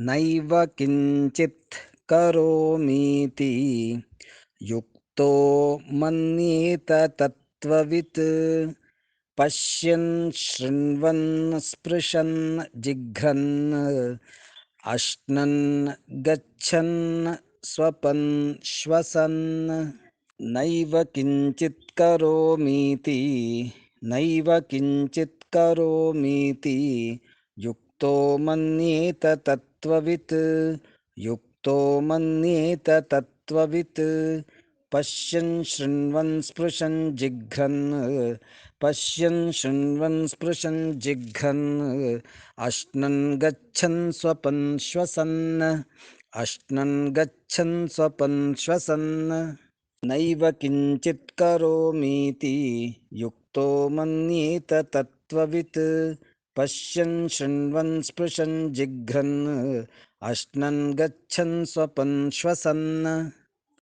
नैव किञ्चित् करोमीति। युक्तो मन्येत तत्त्ववित् पश्यन्, शृण्वन्, स्पृशन्, जिघ्रन्। अश्नन्, गच्छन्, स्वपन्, श्वसन्। नैव किञ्चित् करोमीति। नैव किञ्चित् करोमीति। युक्तो मन्येत तत्त्ववित्, युक्तो मन्येत तत्त्ववित्। पश्यन् शृण्वन् स्पृशन् जिघ्रन्, पश्यन् शृण्वन् स्पृशन् जिघ्रन्। अश्नन् गच्छन् स्वपन् श्वसन्, अश्नन् गच्छन् स्वपन् श्वसन्। नैव किञ्चित् युक्तो मन्येत तत्त्ववित्। पश्यन् शृण्वन् स्पृशन् जिघ्रन् अश्नन् गच्छन् स्वपन् श्वसन्